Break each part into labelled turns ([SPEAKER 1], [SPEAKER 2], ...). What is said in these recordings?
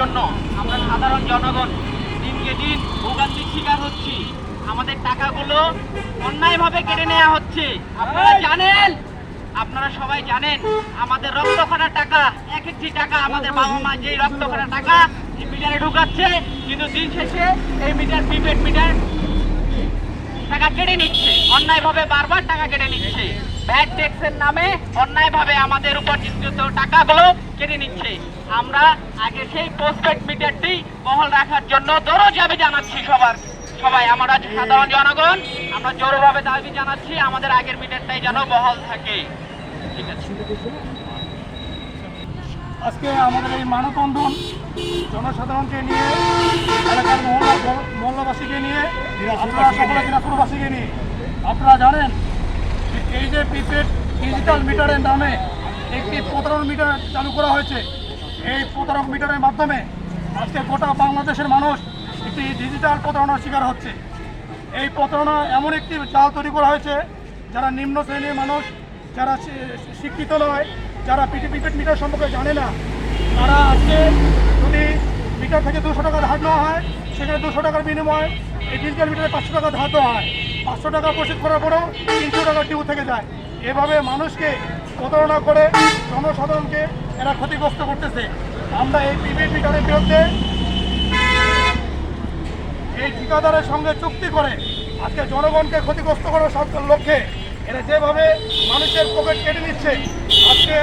[SPEAKER 1] জন্য আমরা সাধারণ জনগণ দিনকে দিন ভোগান্তির শিকার হচ্ছি। আমাদের টাকাগুলো অন্যায়ভাবে কেড়ে নেওয়া হচ্ছে। আপনারা জানেন? আপনারা সবাই জানেন আমাদের রক্ত খাটা টাকা এক একটি টাকা আমাদের বাবা মা যেই রক্ত খাটা টাকা এই মিটারে ঢুকাচ্ছে কিন্তু দিন শেষে এই মিটার প্রিপেড মিটার টাকা কেটে নিচ্ছে। অন্যায়ভাবে বারবার টাকা কেটে নিচ্ছে। ভ্যাট ট্যাক্সের নামে অন্যায়ভাবে আমাদের উপর চিত্রিত টাকাগুলো কেটে নিচ্ছে। আমরা আগে সেই পোস্টপেড মিটারটি বহাল রাখার জন্য দরজ দাবি জানাচ্ছি সবার। সবাই, আমরা সাধারণ জনগণ, আমরা জোরভাবে দাবি জানাচ্ছি, আমাদের আগের মিটারটাই যেন বহাল থাকে। ঠিক আছে।
[SPEAKER 2] আজকে আমাদের এই মানববন্ধন জনসাধারণকে নিয়ে, এলাকার মহল্লা মহল্লাবাসীকে নিয়ে, আপনারা সকলে দিনাজপুরবাসীকে নিয়ে। আপনারা জানেন এই যে প্রিপেড ডিজিটাল মিটারের নামে একটি প্রতারণ মিটার চালু করা হয়েছে। এই প্রতারক মিটারের মাধ্যমে আজকে গোটা বাংলাদেশের মানুষ একটি ডিজিটাল প্রতারণার শিকার হচ্ছে। এই প্রতারণা এমন একটি জাল তৈরি করা হয়েছে, যারা নিম্ন শ্রেণির মানুষ, যারা শিক্ষিত নয়, যারা পিটি প্রিপেড মিটার সম্পর্কে জানে না, তারা আজকে যদি মিটার থেকে দুশো টাকা ধার নেওয়া হয়, সেখানে দুশো টাকার বিনিময়ে এই ডিজিটাল মিটারে পাঁচশো টাকা ধার দেওয়া হয়। পাঁচশো টাকা পরিশোধ করার পরেও তিনশো টাকা ডিউ থেকে যায়। এভাবে মানুষকে প্রতারণা করে জনসাধারণকে এরা ক্ষতিগ্রস্ত করতেছে। আমরা এই প্রিপেড মিটারের বিরুদ্ধে এই ঠিকাদারের সঙ্গে চুক্তি করে আজকে জনগণকে ক্ষতিগ্রস্ত করার লক্ষ্যে এরা যেভাবে মানুষের পকেট কেটে নিচ্ছে, আজকে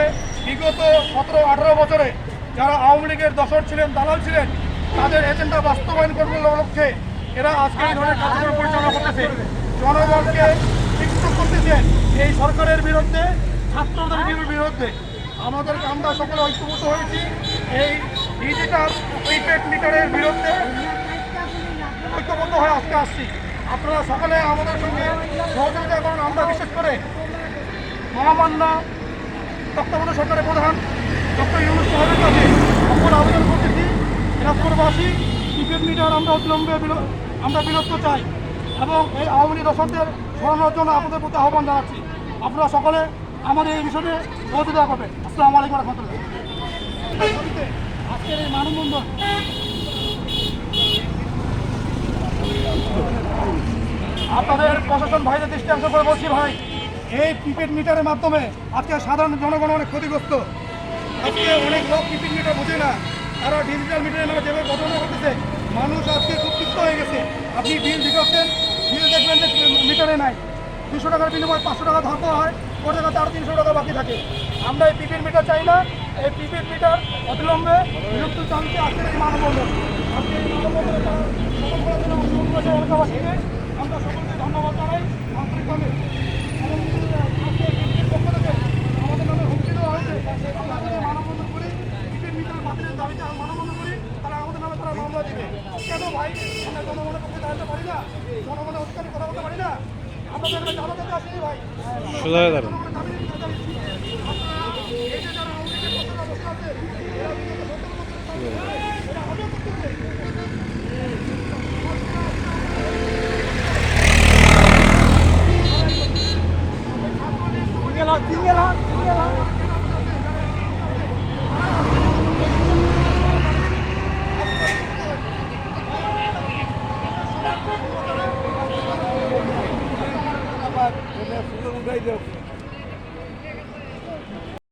[SPEAKER 2] বিগত সতেরো, আঠারো বছরে যারা আওয়ামী লীগের দশর ছিলেন, দালাল ছিলেন, তাদের এজেন্ডা বাস্তবায়ন করবার লক্ষ্যে এরা আজকে এই ধরনের কার্যক্রম পরিচালনা করতেছে। জনগণকে শিক্ষিত করতেছে এই সরকারের বিরুদ্ধে, ছাত্রদের বিরুদ্ধে আমাদের আমরা সকলে ঐক্যবদ্ধ হয়েছি। এই ডিজিটাল প্রিপেড মিটারের বিরুদ্ধে ঐক্যবদ্ধ হয়ে আজকে আসছি। আপনারা সকলে আমাদের সঙ্গে সহযোগিতা করুন। আমরা বিশেষ করে মহামান্য তত্ত্বাবধায়ক সরকারের প্রধান ডক্টর ইউনুস সাহেবের কাছে সকল আবেদন করতেছি। দিনাজপুরবাসী ক্রিকেট মিটার আমরা অবিলম্বে বিল- আমরা বিরত চাই। এবং এই আওয়ামী লীগ দর্শকদের সরানোর জন্য আপনাদের প্রতি আহ্বান জানাচ্ছি। আপনারা সকলে আমাদের এই বিষয়ে সহযোগিতা করবেন। আসসালামু আলাইকুম রহমতুল্লাহ। আজকের এই মানববন্ধন। আপনাদের প্রশাসন ভাইদের দৃষ্টি আকর্ষণ করে বলছি ভাই, এই প্রিপেড মিটারের মাধ্যমে আজকে সাধারণ জনগণ অনেক ক্ষতিগ্রস্ত। আজকে অনেক লোক প্রিপেড মিটার বোঝে না। তারা ডিজিটাল মিটারের নামে যেভাবে ঘটনা ঘটেছে মানুষ আজকে খুব তৃপ্ত হয়ে গেছে। আপনি বিল দিচ্ছেন বিল দেখবেন যে মিটারে নাই। দুশো টাকার বিনিময়ে পাঁচশো টাকা ধার দেওয়া হয় ওর জায়গাতে আরও তিনশো টাকা বাকি থাকে। আমরা এই প্রিপেড মিটার চাই না, এই প্রিপেড মিটার অবিলম্বে বিলুপ্ত চালতে আজকের এই মানববন্ধন। আজকে এই মানববন্ধনে সকল করার জন্য অংশগ্রহণ করেছে এলাকাবাসীকে। আমরা সকলকে ধন্যবাদ জানাই। আন্তরিকভাবে এবং আজকে এই বিএনপির পক্ষ থেকে আমাদের নামে হুমকি দেওয়া হয়েছে আমরা যদি মানববন্ধন করি প্রিপেড মিটার বাতিলের দাবিতে মানববন্ধন করি তাহলে আমাদের নামে তারা মামলা দিবে কেন ভাই আমরা জনগণের পক্ষে দাঁড়াতে পারি না জনগণের অধিকারে কথা বলতে পারি না আমরা তো এখানে জানাতে আসিনি ভাই
[SPEAKER 3] সোজা দাঁড়ান। Thank you.